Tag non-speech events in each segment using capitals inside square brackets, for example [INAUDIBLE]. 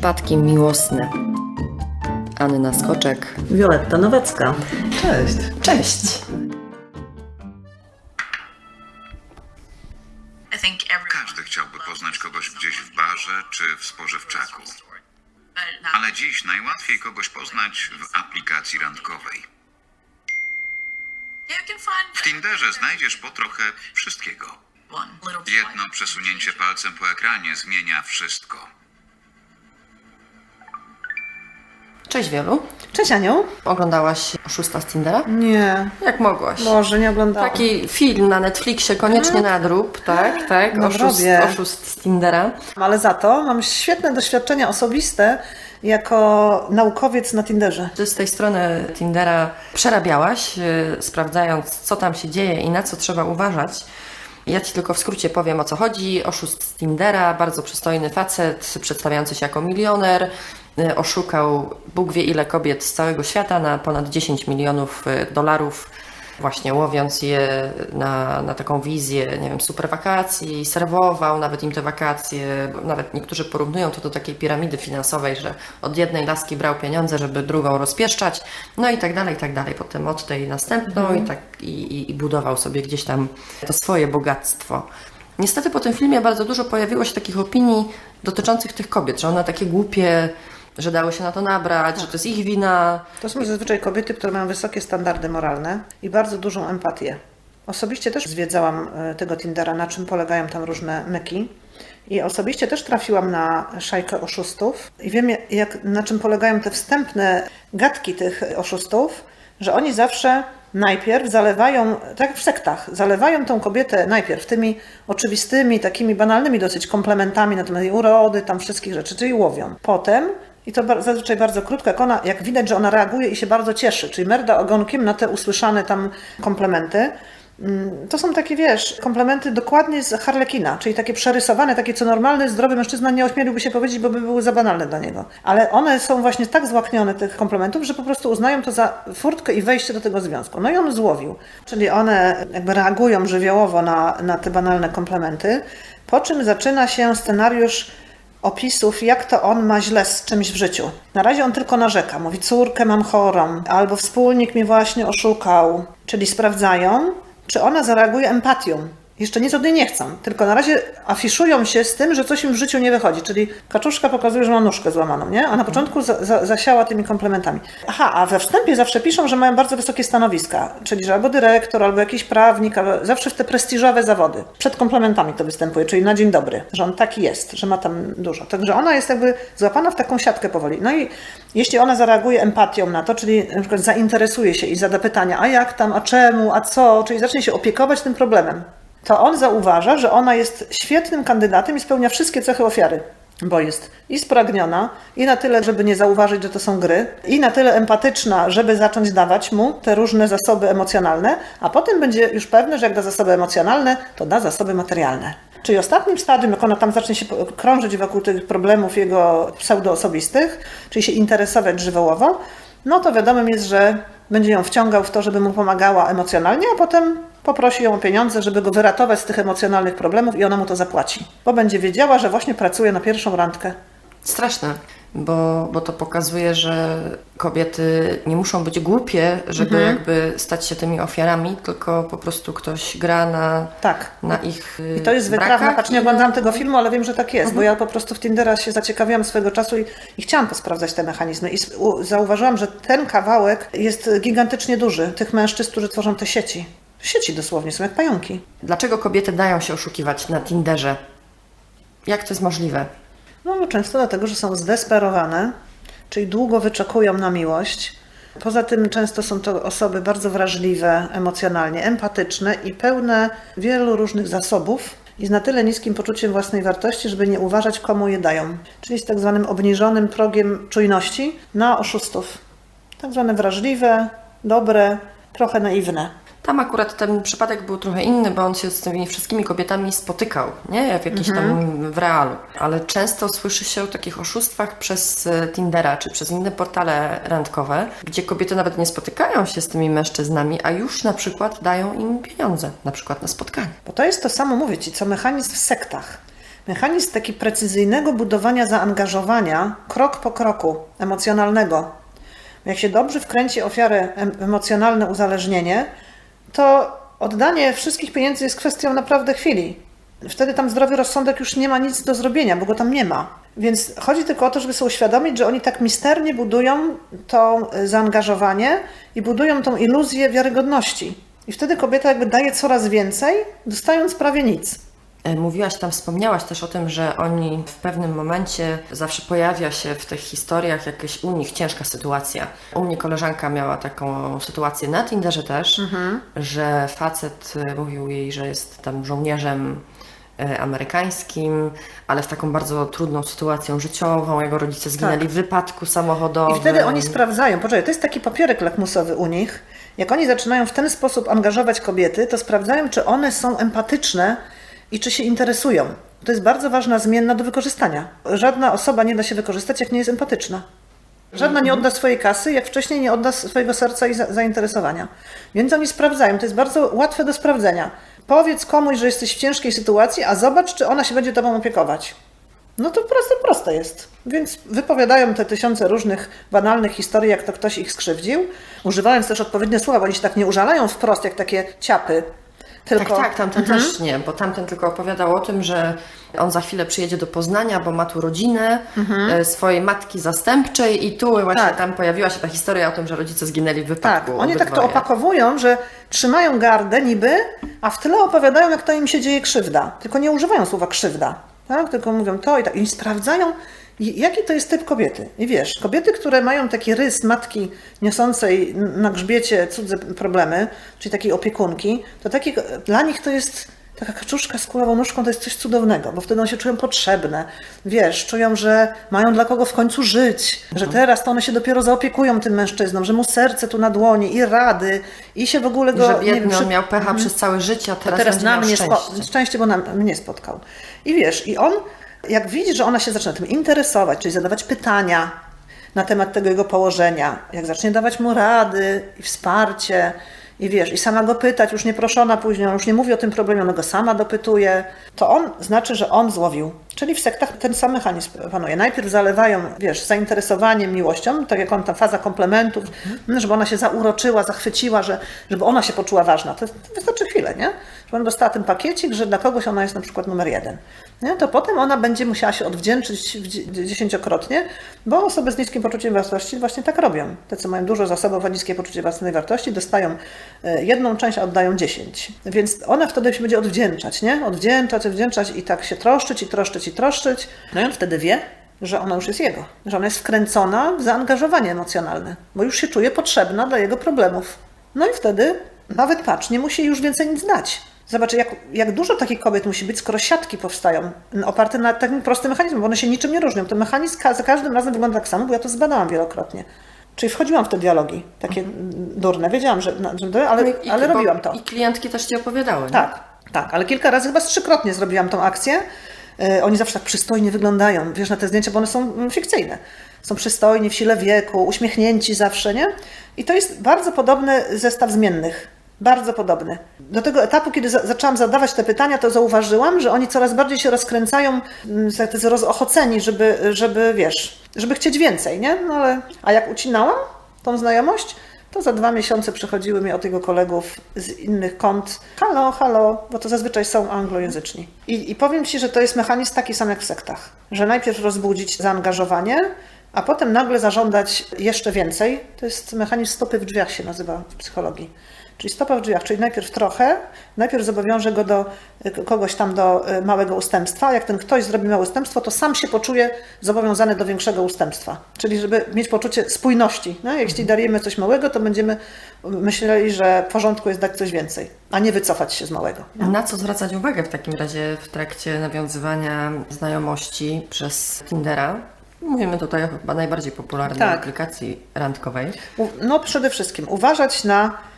Przypadki miłosne. Anna Skoczek. Wioletta Nowacka. Cześć. Cześć! Każdy chciałby poznać kogoś gdzieś w barze czy w spożywczaku. Ale dziś najłatwiej kogoś poznać w aplikacji randkowej. W Tinderze znajdziesz po trochę wszystkiego. Jedno przesunięcie palcem po ekranie zmienia wszystko. Cześć Wielu. Cześć Aniu. Oglądałaś Oszusta z Tindera? Nie, Jak mogłaś? Boże, nie oglądałam. Taki film na Netflixie, koniecznie nadrób, tak? Tak, No oszust, oszust z Tindera. Ale za to mam świetne doświadczenia osobiste jako naukowiec na Tinderze. Ty z tej strony Tindera przerabiałaś, yy, sprawdzając, co tam się dzieje i na co trzeba uważać. Ja Ci tylko w skrócie powiem, o co chodzi. Oszust z Tindera, bardzo przystojny facet, przedstawiający się jako milioner. Yy, Oszukał Bóg wie ile kobiet z całego świata na ponad 10 milionów yy, dolarów, właśnie łowiąc je na, na taką wizję, nie wiem, super wakacji, serwował nawet im te wakacje. Nawet niektórzy porównują to do takiej piramidy finansowej, że od jednej laski brał pieniądze, żeby drugą rozpieszczać, no i tak dalej, i tak dalej. Potem od tej następną i tak i, i, i budował sobie gdzieś tam to swoje bogactwo. Niestety po tym filmie bardzo dużo pojawiło się takich opinii dotyczących tych kobiet, że one takie głupie, że dały się na to nabrać, że to jest ich wina, To są zazwyczaj kobiety, które mają wysokie standardy moralne i bardzo dużą empatię. Osobiście też zwiedzałam e, tego Tindera, na czym polegają tam różne myki. I osobiście też trafiłam na szajkę oszustów i wiem, jak, na czym polegają te wstępne gadki tych oszustów, że oni zawsze najpierw zalewają, tak jak w sektach, zalewają tą kobietę najpierw tymi oczywistymi, takimi banalnymi dosyć komplementami na temat jej urody, tam wszystkich rzeczy, czyli łowią. Potem i to zazwyczaj bardzo krótko, jak ona, jak widać, że ona reaguje i się bardzo cieszy, czyli merda ogonkiem na te usłyszane tam komplementy. Mm, To są takie, wiesz, komplementy dokładnie z Harlekina, czyli takie przerysowane, takie co normalny, zdrowy mężczyzna nie ośmieliłby się powiedzieć, bo by były za banalne dla niego. Ale one są właśnie tak złaknione tych komplementów, że po prostu uznają to za furtkę i wejście do tego związku. No i on złowił. Czyli one jakby reagują żywiołowo na, na te banalne komplementy, po czym zaczyna się scenariusz opisów, jak to on ma źle z czymś w życiu. Na razie on tylko narzeka, mówi córkę mam chorą, albo wspólnik mnie właśnie oszukał, czyli sprawdzają, czy ona zareaguje empatią. Jeszcze nic od niej nie chcą, tylko na razie afiszują się z tym, że coś im w życiu nie wychodzi, czyli kaczuszka pokazuje, że ma nóżkę złamaną, nie? A na początku za, za, zasiała tymi komplementami. Aha, a we wstępie zawsze piszą, że mają bardzo wysokie stanowiska, czyli że albo dyrektor, albo jakiś prawnik, albo zawsze w te prestiżowe zawody. Przed komplementami to występuje, czyli na dzień dobry, że on taki jest, że ma tam dużo. Także ona jest jakby złapana w taką siatkę powoli. No i jeśli ona zareaguje empatią na to, czyli na przykład zainteresuje się i zada pytania, a jak tam, a czemu, a co, czyli zacznie się opiekować tym problemem, to on zauważa, że ona jest świetnym kandydatem i spełnia wszystkie cechy ofiary. Bo jest i spragniona, i na tyle, żeby nie zauważyć, że to są gry, i na tyle empatyczna, żeby zacząć dawać mu te różne zasoby emocjonalne, a potem będzie już pewne, że jak da zasoby emocjonalne, to da zasoby materialne. Czyli ostatnim stadium, jak ona tam zacznie się krążyć wokół tych problemów jego pseudoosobistych, czyli się interesować żywiołowo, no to wiadomym jest, że będzie ją wciągał w to, żeby mu pomagała emocjonalnie, a potem poprosi ją o pieniądze, żeby go wyratować z tych emocjonalnych problemów i ona mu to zapłaci. Bo będzie wiedziała, że właśnie pracuje na pierwszą randkę. Straszne, bo, bo to pokazuje, że kobiety nie muszą być głupie, żeby Mhm. jakby stać się tymi ofiarami, tylko po prostu ktoś gra na, Tak. na ich y, I to jest brakach wytrawne, patrz, nie oglądałam tego filmu, ale wiem, że tak jest, bo ja po prostu w Tindera się zaciekawiłam swego czasu i, i chciałam posprawdzać te mechanizmy. I zauważyłam, że ten kawałek jest gigantycznie duży, tych mężczyzn, którzy tworzą te sieci. Sieci dosłownie, są jak pająki. Dlaczego kobiety dają się oszukiwać na Tinderze? Jak to jest możliwe? No bo często dlatego, że są zdesperowane, czyli długo wyczekują na miłość. Poza tym często są to osoby bardzo wrażliwe emocjonalnie, empatyczne i pełne wielu różnych zasobów i z na tyle niskim poczuciem własnej wartości, żeby nie uważać, komu je dają. Czyli z tak zwanym obniżonym progiem czujności na oszustów. Tak zwane wrażliwe, dobre, trochę naiwne. Tam akurat ten przypadek był trochę inny, bo on się z tymi wszystkimi kobietami spotykał, nie? Jak jakiś Mhm. tam w realu. Ale często słyszy się o takich oszustwach przez e, Tindera czy przez inne portale randkowe, gdzie kobiety nawet nie spotykają się z tymi mężczyznami, a już na przykład dają im pieniądze, na przykład na spotkanie. Bo to jest to samo, mówię Ci, co mechanizm w sektach. Mechanizm taki precyzyjnego budowania zaangażowania, krok po kroku, emocjonalnego. Jak się dobrze wkręci ofiarę em- emocjonalne uzależnienie, to oddanie wszystkich pieniędzy jest kwestią naprawdę chwili. Wtedy tam zdrowy rozsądek już nie ma nic do zrobienia, bo go tam nie ma. Więc chodzi tylko o to, żeby sobie uświadomić, że oni tak misternie budują to zaangażowanie i budują tą iluzję wiarygodności. I wtedy kobieta jakby daje coraz więcej, dostając prawie nic. E, Mówiłaś tam, wspomniałaś też o tym, że oni w pewnym momencie zawsze pojawia się w tych historiach jakaś u nich ciężka sytuacja. U mnie koleżanka miała taką sytuację na Tinderze też, że facet e, mówił jej, że jest tam żołnierzem e, amerykańskim, ale w taką bardzo trudną sytuacją życiową. Jego rodzice zginęli w wypadku samochodowym. I wtedy oni sprawdzają, poczekaj, to jest taki papierek lakmusowy u nich. Jak oni zaczynają w ten sposób angażować kobiety, to sprawdzają, czy one są empatyczne i czy się interesują. To jest bardzo ważna zmienna do wykorzystania. Żadna osoba nie da się wykorzystać, jak nie jest empatyczna. Żadna nie odda swojej kasy, jak wcześniej nie odda swojego serca i za- zainteresowania. Więc oni sprawdzają, to jest bardzo łatwe do sprawdzenia. Powiedz komuś, że jesteś w ciężkiej sytuacji, a zobacz, czy ona się będzie tobą opiekować. No to proste, proste jest. Więc wypowiadają te tysiące różnych banalnych historii, jak to ktoś ich skrzywdził, używając też odpowiednie słowa, bo oni się tak nie użalają wprost, jak takie ciapy. Tylko, Tak, tak, tamten Mhm. też nie, bo tamten tylko opowiadał o tym, że on za chwilę przyjedzie do Poznania, bo ma tu rodzinę e, swojej matki zastępczej i tu właśnie Mhm. Tak. tam pojawiła się ta historia o tym, że rodzice zginęli w Tak, wypadku. oni tak to opakowują, że trzymają gardę niby, a w tyle opowiadają, jak to im się dzieje krzywda. Tylko nie używają słowa krzywda, tak? tylko mówią to i tak. I sprawdzają, i- jaki to jest typ kobiety. I wiesz, kobiety, które mają taki rys matki niosącej na grzbiecie cudze problemy, czyli takiej opiekunki, to takie, dla nich to jest taka kaczuszka z kulawą nóżką to jest coś cudownego, bo wtedy one się czują potrzebne. Wiesz, czują, że mają dla kogo w końcu żyć, że teraz to one się dopiero zaopiekują tym mężczyzną, że mu serce tu na dłoni i rady i się w ogóle I go... że nie wiem, biedny, przy- on miał pecha przez całe życie, a teraz, teraz na mnie szczęście. spo... szczęście, bo na mnie spotkał. I wiesz, i on, jak widzi, że ona się zaczyna tym interesować, czyli zadawać pytania na temat tego jego położenia, jak zacznie dawać mu rady i wsparcie, i wiesz, i sama go pytać, już nie proszona później, on już nie mówi o tym problemie, ona go sama dopytuje, to on znaczy, że on złowił. Czyli w sektach ten sam mechanizm panuje. Najpierw zalewają, wiesz, zainteresowaniem, miłością, tak jak on tam faza komplementów, żeby ona się zauroczyła, zachwyciła, że, żeby ona się poczuła ważna. To, to wystarczy chwilę, nie? Żeby ona dostała ten pakiecik, że dla kogoś ona jest na przykład numer jeden. Nie? To potem ona będzie musiała się odwdzięczyć dziesięciokrotnie, bo osoby z niskim poczuciem wartości właśnie tak robią. Te, co mają dużo zasobów, a niskie poczucie własnej wartości, dostają e, jedną część, a oddają dziesięć. Więc ona wtedy się będzie odwdzięczać, nie? Odwdzięczać, odwdzięczać i tak się troszczyć, i troszczyć, i troszczyć. No i on wtedy wie, że ona już jest jego, że ona jest wkręcona w zaangażowanie emocjonalne, bo już się czuje potrzebna dla jego problemów. No i wtedy nawet patrz, nie musi już więcej nic znać. Zobacz, jak, jak dużo takich kobiet musi być, skoro siatki powstają oparte na takim prostym mechanizmie, bo one się niczym nie różnią. Ten mechanizm za każdym razem wygląda tak samo, bo ja to zbadałam wielokrotnie. Czyli wchodziłam w te dialogi, takie durne. Wiedziałam, że, na- że ale, No i- ale robiłam to. I klientki też ci opowiadały. nie? Tak, tak, ale kilka razy, chyba trzykrotnie zrobiłam tą akcję. E, Oni zawsze tak przystojnie wyglądają, wiesz, na te zdjęcia, bo one są mm, fikcyjne. Są przystojni, w sile wieku, uśmiechnięci zawsze, nie? I to jest bardzo podobny zestaw zmiennych. Bardzo podobny. Do tego etapu, kiedy za zaczęłam zadawać te pytania, to zauważyłam, że oni coraz bardziej się rozkręcają, mm, rozochoceni, żeby, żeby, wiesz, żeby chcieć więcej, nie? No ale, a jak ucinałam tą znajomość, to za dwa miesiące przychodziły mi od jego kolegów z innych kont. Halo, halo, bo to zazwyczaj są anglojęzyczni. I, I powiem Ci, że to jest mechanizm taki sam jak w sektach. Że najpierw rozbudzić zaangażowanie, a potem nagle zażądać jeszcze więcej. To jest mechanizm stopy w drzwiach się nazywa w psychologii. Czyli stopa w drzwiach, czyli najpierw trochę, najpierw zobowiążę go do y, kogoś tam do y, małego ustępstwa. a Jak ten ktoś zrobi małe ustępstwo, to sam się poczuje zobowiązany do większego ustępstwa. Czyli żeby mieć poczucie spójności. No? Jeśli darujemy coś małego, to będziemy myśleli, że w porządku jest dać coś więcej, a nie wycofać się z małego. Na co zwracać uwagę w takim razie w trakcie nawiązywania znajomości przez Tindera? Mówimy tutaj o chyba najbardziej popularnej Tak. aplikacji randkowej. No przede wszystkim uważać na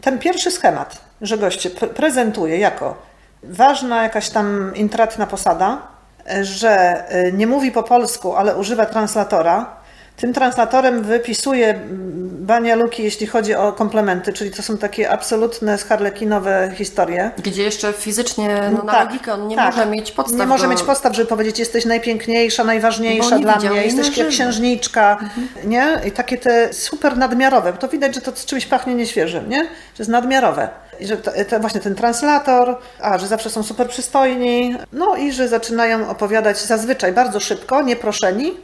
ten pierwszy schemat, że goście pre- prezentuje jako ważna jakaś tam intratna posada, że e, nie mówi po polsku, ale używa translatora. Tym translatorem wypisuje Bania Luki, jeśli chodzi o komplementy, czyli to są takie absolutne scharlekinowe historie. Gdzie jeszcze fizycznie, no na Tak, logikę on nie tak. może mieć podstaw Nie może do... mieć podstaw, żeby powiedzieć, jesteś najpiękniejsza, najważniejsza dla mnie, jesteś jak księżniczka, nie? I takie te super nadmiarowe, bo to widać, że to z czymś pachnie nieświeżym, nie? Że jest nadmiarowe. I że to, to właśnie ten translator, a że zawsze są super przystojni, no i że zaczynają opowiadać zazwyczaj bardzo szybko, nieproszeni,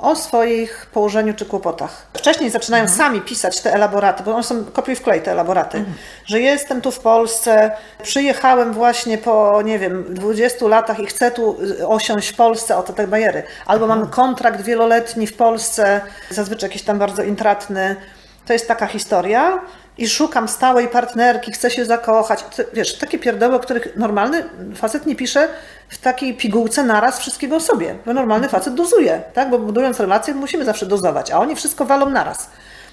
o swoich położeniu czy kłopotach. Wcześniej zaczynają sami pisać te elaboraty, bo one są kopiuj wklej te elaboraty, że jestem tu w Polsce, przyjechałem właśnie po, nie wiem, 20 latach i chcę tu y, osiąść w Polsce, oto te bajery. Albo mam kontrakt wieloletni w Polsce, zazwyczaj jakiś tam bardzo intratny. To jest taka historia. I szukam stałej partnerki, chcę się zakochać. Wiesz, takie pierdoły, o których normalny facet nie pisze w takiej pigułce naraz wszystkiego o sobie. Bo normalny facet dozuje, tak? Bo budując relacje musimy zawsze dozować, a oni wszystko walą naraz.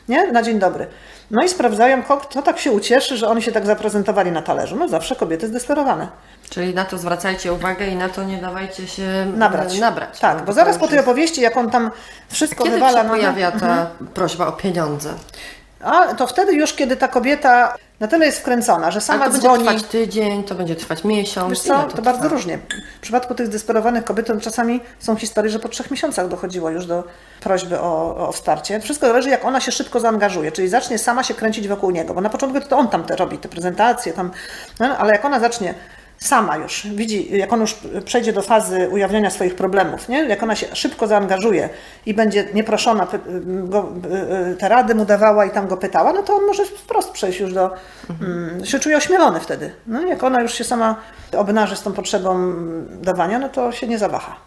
Nie? Na dzień dobry. No i sprawdzają, kto tak się ucieszy, że oni się tak zaprezentowali na talerzu. No zawsze kobiety zdesperowane. Czyli na to zwracajcie uwagę i na to nie dawajcie się Nabrać. nabrać Tak, no, bo zaraz po tej opowieści, jak on tam wszystko Kiedy wywala się na- pojawia ta prośba o pieniądze? A to wtedy już, kiedy ta kobieta na tyle jest wkręcona, że Ale sama to będzie dzwoni. trwać tydzień, to będzie trwać miesiąc. Wiesz ile co, to, trwa? bardzo różnie. W przypadku tych zdesperowanych kobiet to czasami są historie, że po trzech miesiącach dochodziło już do prośby o, o wsparcie. Wszystko zależy, jak ona się szybko zaangażuje, czyli zacznie sama się kręcić wokół niego, bo na początku to on tam te robi, te prezentacje, tam, no, ale jak ona zacznie sama już, widzi, jak on już przejdzie do fazy ujawniania swoich problemów, nie? jak ona się szybko zaangażuje i będzie nieproszona, py- go, y, y, te rady mu dawała i tam go pytała, no to on może wprost przejść już do, mm, się czuje ośmielony wtedy. No, jak ona już się sama obnaży z tą potrzebą dawania, no to się nie zawaha.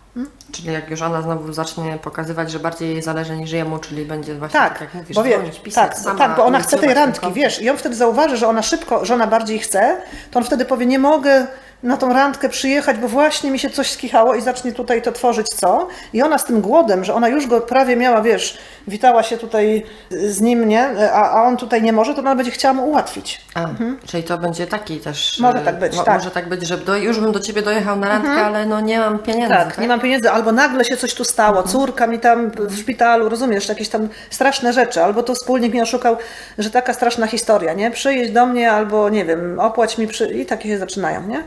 Czyli jak już ona znowu zacznie pokazywać, że bardziej jej zależy niż jemu, czyli będzie właśnie tak, Tak, jak mówisz, bo wie, dzwonić, pisać, tak, sama tak, bo ona chce tej randki, ten wiesz, i on wtedy zauważy, że ona szybko, że ona bardziej chce, to on wtedy powie, nie mogę na tą randkę przyjechać, bo właśnie mi się coś skichało i zacznie tutaj to tworzyć, co? I ona z tym głodem, że ona już go prawie miała, wiesz, witała się tutaj z nim, nie? A, a on tutaj nie może, to ona będzie chciała mu ułatwić. A, czyli to będzie taki też. Może tak być, mo- tak. Może tak być, że do, już bym do ciebie dojechał na randkę, ale no nie mam pieniędzy. Tak, nie mam pieniędzy, albo nagle się coś tu stało, córka mi tam w szpitalu, rozumiesz, jakieś tam straszne rzeczy, albo to wspólnik mnie oszukał, że taka straszna historia, nie? Przyjedź do mnie, albo nie wiem, opłać mi przy... i takie się zaczynają, nie?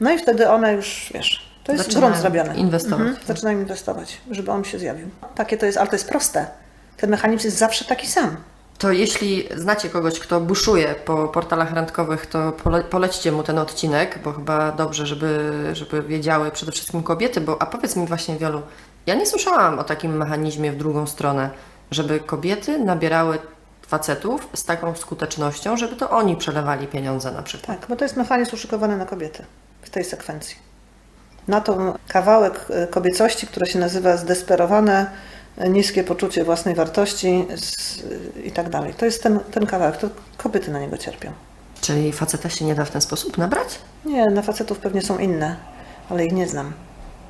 No i wtedy one już, wiesz, to jest Zaczynają grunt zrobiony. inwestować. Mhm, zaczynają inwestować, żeby on się zjawił. Takie to jest, ale to jest proste. Ten mechanizm jest zawsze taki sam. To jeśli znacie kogoś, kto buszuje po portalach randkowych, to pole, polećcie mu ten odcinek, bo chyba dobrze, żeby, żeby wiedziały przede wszystkim kobiety, bo a powiedz mi właśnie Wiolu, ja nie słyszałam o takim mechanizmie w drugą stronę, żeby kobiety nabierały facetów z taką skutecznością, żeby to oni przelewali pieniądze na przykład. Tak, bo to jest mechanizm uszykowany na kobiety w tej sekwencji. Na tą kawałek e, kobiecości, która się nazywa zdesperowane, e, niskie poczucie własnej wartości z, i tak dalej. To jest ten, ten kawałek, to kobiety na niego cierpią. Czyli faceta się nie da w ten sposób nabrać? Nie, na facetów pewnie są inne, ale ich nie znam.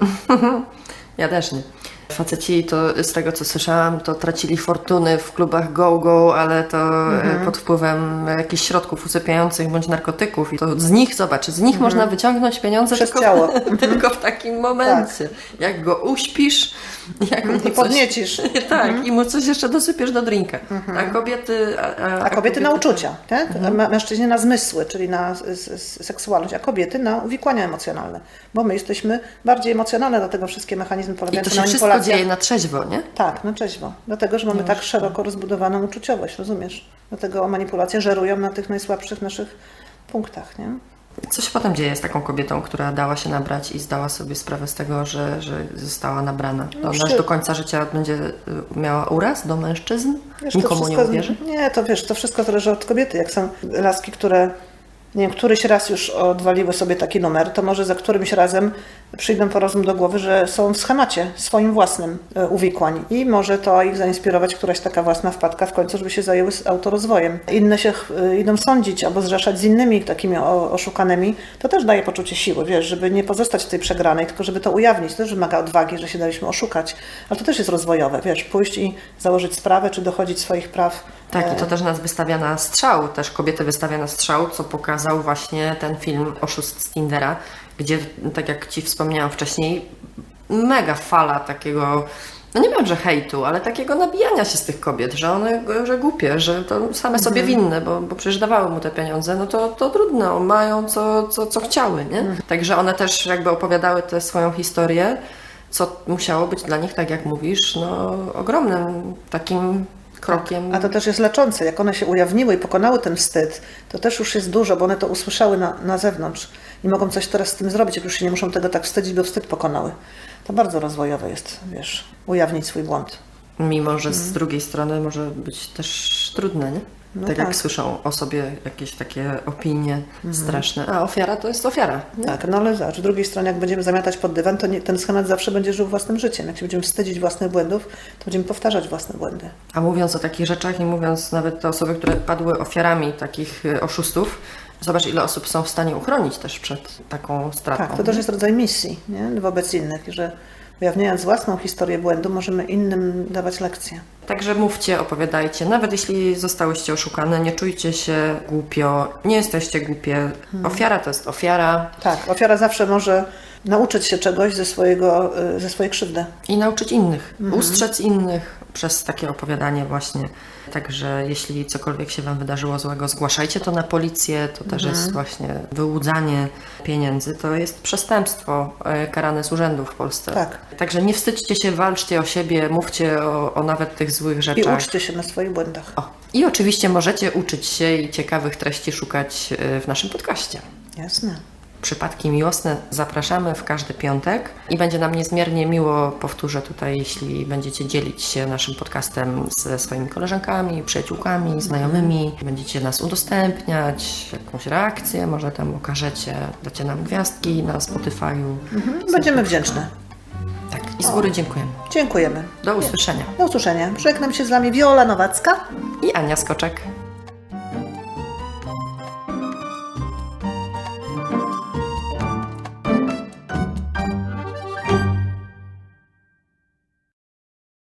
[LAUGHS] Ja też nie. Faceci to z tego co słyszałam, to tracili fortuny w klubach go-go, ale to e, pod wpływem jakichś środków usypiających bądź narkotyków. I to z nich, zobacz, z nich można wyciągnąć pieniądze Przez tylko, ciało. [LAUGHS] tylko w takim momencie. Jak go uśpisz, [LAUGHS] jak mu I coś, podniecisz. [LAUGHS] Tak, i mu coś jeszcze dosypiesz do drinka. A kobiety... A, a, A kobiety na uczucia, tak? A mę- Mężczyźni na zmysły, czyli na seksualność, a kobiety na uwikłania emocjonalne. Bo my jesteśmy bardziej emocjonalne, dlatego wszystkie mechanizmy polegające na wszystko manipulacjach. dzieje na trzeźwo, nie? Tak, na trzeźwo. Dlatego, że mamy tak szeroko rozbudowaną uczuciowość, rozumiesz? Dlatego manipulacje żerują na tych najsłabszych naszych punktach, nie? Co się potem dzieje z taką kobietą, która dała się nabrać i zdała sobie sprawę z tego, że, że została nabrana? To ona przy- aż do końca życia będzie y, miała uraz do mężczyzn? Wiesz, to Nikomu nie wszystko- uwierzy? Nie, to wiesz, to wszystko zależy od kobiety. Jak są laski, które nie któryś raz już odwaliły sobie taki numer, to może za którymś razem przyjdą po rozum do głowy, że są w schemacie swoim własnym e, uwikłań i może to ich zainspirować któraś taka własna wpadka w końcu, żeby się zajęły autorozwojem. Inne się e, idą sądzić albo zrzeszać z innymi takimi oszukanymi. To też daje poczucie siły, wiesz, żeby nie pozostać w tej przegranej, tylko żeby to ujawnić. To też wymaga odwagi, że się daliśmy oszukać. Ale to też jest rozwojowe, wiesz, pójść i założyć sprawę, czy dochodzić swoich praw. Tak, E, i to też nas wystawia na strzał, też kobiety wystawia na strzał, co pokazał właśnie ten film Oszust z Tindera, gdzie, tak jak Ci wspomniałam wcześniej, mega fala takiego no nie wiem, że hejtu, ale takiego nabijania się z tych kobiet, że one, że głupie, że to same sobie winne, bo, bo przecież dawały mu te pieniądze, no to, to trudno, mają co, co, co chciały, nie? Także one też jakby opowiadały tę swoją historię, co musiało być dla nich, tak jak mówisz, no ogromnym takim krokiem. A to też jest leczące. Jak one się ujawniły i pokonały ten wstyd, to też już jest dużo, bo one to usłyszały na, na zewnątrz i mogą coś teraz z tym zrobić, jak już się nie muszą tego tak wstydzić, bo wstyd pokonały. To bardzo rozwojowe jest, wiesz, ujawnić swój błąd. Mimo, że z drugiej strony może być też trudne, nie? No tak, tak. jak słyszą o sobie jakieś takie opinie straszne. A ofiara to jest ofiara. Nie? Tak, no ale zobacz, z drugiej strony, jak będziemy zamiatać pod dywan, to nie, ten schemat zawsze będzie żył własnym życiem. Jak się będziemy wstydzić własnych błędów, to będziemy powtarzać własne błędy. A mówiąc o takich rzeczach i mówiąc nawet te osoby, które padły ofiarami takich y, oszustów, zobacz ile osób są w stanie uchronić też przed taką stratą. Tak, to też jest rodzaj misji nie? wobec innych, że ujawniając własną historię błędu, możemy innym dawać lekcje. Także mówcie, opowiadajcie, nawet jeśli zostałyście oszukane, nie czujcie się głupio, nie jesteście głupie. Ofiara to jest ofiara Tak, ofiara zawsze może nauczyć się czegoś ze, swojego, y, ze swojej krzywdy. i nauczyć innych, Mhm. ustrzec innych przez takie opowiadanie właśnie. Także jeśli cokolwiek się Wam wydarzyło złego, zgłaszajcie to na policję. To też Mhm. jest właśnie wyłudzanie pieniędzy. To jest przestępstwo e, karane z urzędu w Polsce. Tak. Także nie wstydźcie się, walczcie o siebie, mówcie o, o nawet tych złych I rzeczach. uczcie się na swoich błędach. O. I oczywiście możecie uczyć się i ciekawych treści szukać e, w naszym podcaście. Jasne. Przypadki miłosne zapraszamy w każdy piątek i będzie nam niezmiernie miło, powtórzę tutaj, jeśli będziecie dzielić się naszym podcastem ze swoimi koleżankami, przyjaciółkami, znajomymi. Będziecie nas udostępniać, jakąś reakcję, może tam okażecie, dacie nam gwiazdki na Spotify'u. Będziemy wdzięczne. Tak, i z góry dziękujemy. Dziękujemy. Do usłyszenia. Do usłyszenia. Żegnam się z Wami Wiola Nowacka. I Ania Skoczek.